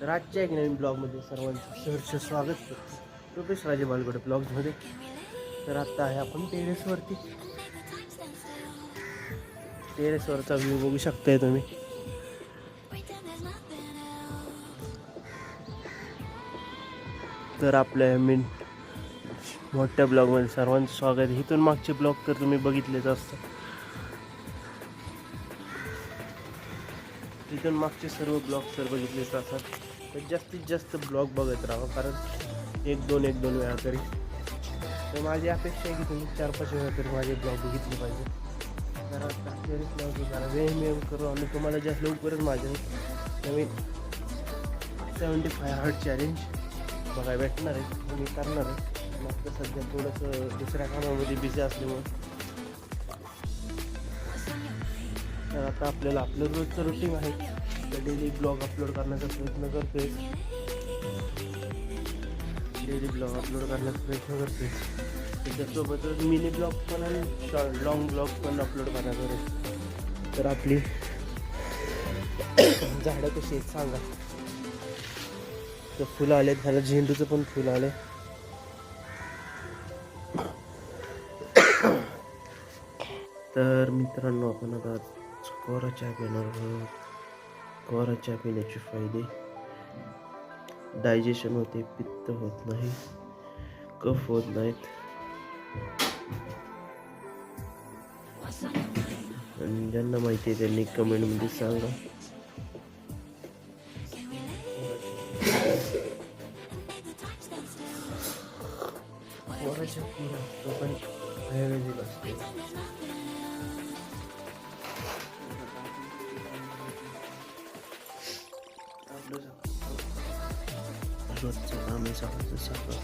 तर आजच्या एक नवीन ब्लॉगमध्ये सर्वांचं सहर्ष स्वागत करतो. रुपेश राजे बालगडे ब्लॉग्समध्ये. तर आत्ता आहे आपण टेरेसवरती. टेरेसवरचा व्ह्यू बघू शकताय तुम्ही. तर आपल्या मी मोठ्या ब्लॉगमध्ये सर्वांचं स्वागत. आहे इथून मागचे ब्लॉग तर तुम्ही बघितलेच असतात तिथून मागचे सर्व ब्लॉग सर बघितलेच असतात. तर जास्तीत जास्त ब्लॉग बघत राहा कारण एक दोन एक दोन वेळा तरी. तर माझी अपेक्षा आहे की तुम्ही चार पाच वेळा तरी माझे ब्लॉग बघितले पाहिजे. जरा ब्लॉग वेळ मिळून करू. आणि तुम्हाला जास्त लवकरच माझे नवीन सेवन्टी फाय हार्ट चॅलेंज बघायला भेटणार आहे. मी करणार आहे. पण आता सध्या थोडंसं दुसऱ्या कामामध्ये बिझी असल्यामुळे. तर आता आपल्याला आपलं रोजचं रुटीन आहे. तर डेली ब्लॉग अपलोड करण्याचा प्रयत्न करतोय. डेली ब्लॉग अपलोड करण्याचा प्रयत्न करतोय. त्याच्यासोबतच मिनी ब्लॉग पण आणि शॉर्ट लॉंग ब्लॉग पण अपलोड करण्याचा प्रयत्न तर आपली झाडं कशी आहेत सांगा. तर फुलं आले झालं झेंडूचं पण फुलं आले. तर मित्रांनो आपण आता स्कोरच्या चहा आहोत कोरा चहा पिण्याचे फायदे. डायजेशन होते पित्त होत नाही कफ होत नाहीत. आणि ज्यांना माहिती आहे त्यांनी कमेंटमध्ये सांगा. कोराच्या तो पण आयुर्वेदिक असते रोजचं काम आहे सकाळचं सकाळ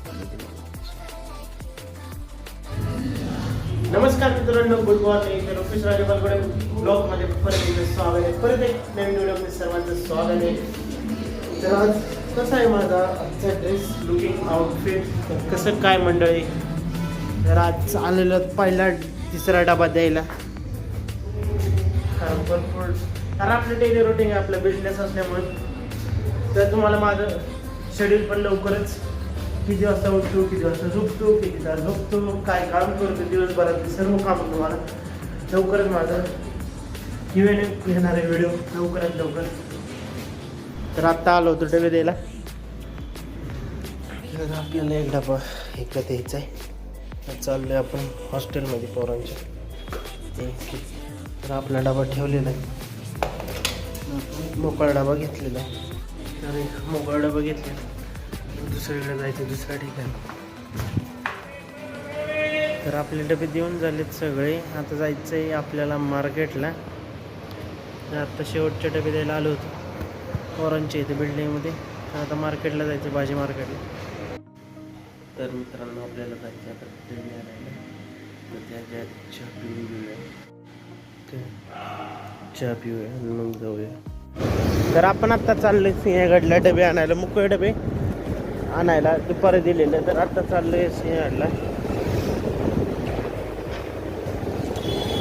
नमस्कार मित्रांनो गुड मॉर्निंग. तर ऑफिस राजे बलगडे ब्लॉगमध्ये परत एकदा स्वागत आहे. परत एक नवीन व्हिडिओ सर्वांचं स्वागत आहे. तर आज कसा आहे माझा आजचा ड्रेस लुकिंग आउटफिट कसं काय मंडळी? तर आज आलेलं पहिला तिसरा डबा द्यायला. कारण भरपूर कारण आपलं डेली रुटीन आहे आपलं बिझनेस असल्यामुळे. तर तुम्हाला माझं शेड्यूल पण लवकरच किती वाजता उठतो किती वाजता झोपतो किती तास झोपतो काय काम करतो दिवसभरात सर्व काम तुम्हाला लवकरच माझं इव्हेंट घेणार आहे व्हिडिओ लवकरात लवकर. तर आत्ता आलो होतो डबे द्यायला तर आपल्याला एक डबा एकदा द्यायचा आहे चाललो आहे आपण हॉस्टेलमध्ये पोरांच्या. तर आपला डबा ठेवलेला आहे. मोकळा डबा घेतलेला आहे. तर एक मोकळा डबा घेतलेला दुसरीकडे जायचं दुसऱ्या ठिकाणी. तर आपले डबे देऊन झालेत सगळे. आता जायचं आहे आपल्याला मार्केटला. आत्ता आता शेवटचे डबे द्यायला आलो होतो. पोरांच्या इथे बिल्डिंगमध्ये. तर आता मार्केटला जायचं भाजी मार्केटला. तर मित्रांनो आपल्याला जायचं आता डबे आणायला. तर त्याच्या चहा पिऊन घेऊया. चहा पिऊया मग जाऊया. तर आपण आत्ता चाललोय सिंहगडला डबे आणायला मुकळे डबे आणायला. दुपारी दिलेले तर आत्ता चाललोय सिंहगडला.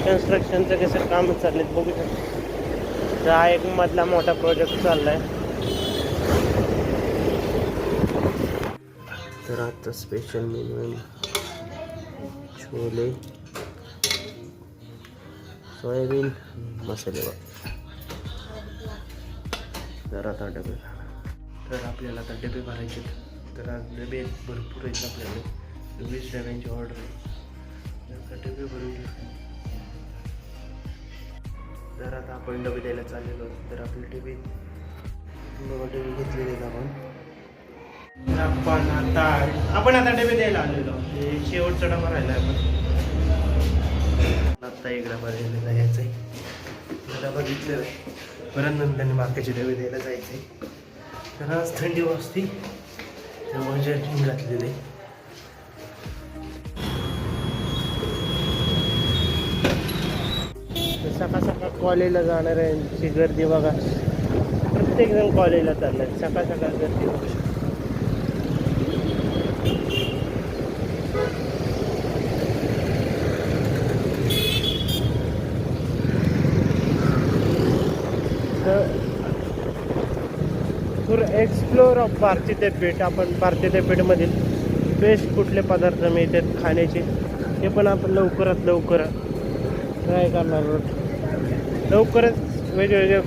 कन्स्ट्रक्शनचं कसं काम चाललेत बघू शकतो. तर हा एक मधला मोठा प्रोजेक्ट चाललाय. तर आता स्पेशल मेन्यू आहे छोले सोयाबीन मसाले तर आता डबे घाला तर आपल्याला आता डबे भरायचे तर आज डबे भरपूर आहेत आपल्याकडे. वीस डब्यांची ऑर्डर आहे. तर डबे भरून घेऊ. जर आता आपण डबे द्यायला चाललेलो तर आपले डबे दोन डबे घेतलेले आहेत आपण. तर आपण आता आपण आता डबे द्यायला आलेलो हे शेवटचा डबा राहिला आपण. आता एक डबा द्यायला जायचं आहे डबा घेतलेला आहे परत नंतर बाकीचे डबे द्यायला जायचे तर आज थंडी वाजती. त्यामुळे जर्किंग घातलेले सकाळ सकाळ कॉलेजला जाणाऱ्यांची गर्दी बघा. प्रत्येक जण कॉलेजला चाललाय. सकाळ सकाळ गर्दी बघू शकतो. तर पूर एक्सप्लोर ऑफ भारती पीठ आपण भारती पीठमधील बेस्ट कुठले पदार्थ मिळतात खाण्याचे ते पण आपण लवकरात लवकर ट्राय करणार आहोत. लवकरच वेगवेगळे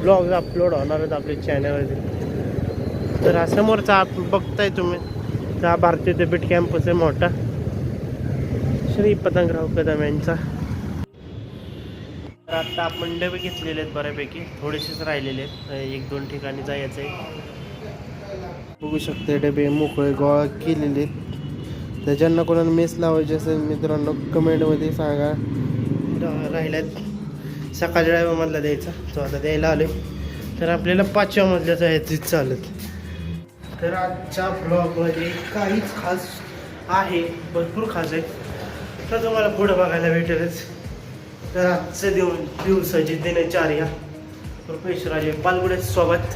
ब्लॉग्स अपलोड होणार आहेत आपल्या चॅनलवरती तर हा समोरचा आप बघताय तुम्ही तर हा भारतीय पीठ कॅम्पस आहे मोठा. श्री पतंगराव कदम यांचा. तर आता आपण डबे घेतलेले आहेत बऱ्यापैकी. थोडेसेच राहिलेले आहेत. एक दोन ठिकाणी जायचं आहे. बघू शकते डबे मोकळे गोळा केलेले आहेत. तर ज्यांना कोणाला मेस लावायचे असेल मित्रांनो कमेंटमध्ये सांगा. राहिल्यात. सकाळच्या डायबामधला द्यायचा. तो आता द्यायला आलोय. तर आपल्याला पाचव्या मधल्या जायचं चालत. तर आजच्या ब्लॉगमध्ये काहीच खास आहे. भरपूर खास आहे. तर तुम्हाला पुढं बघायला भेटेलच. तर आजचं देऊन दिवसाची दिनचर्या. प्रोफेशराजे पालगुडे सोबत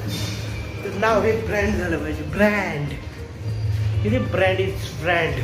तर नाव हे ब्रँड झालं पाहिजे. ब्रँड किती ब्रँड इज ब्रँड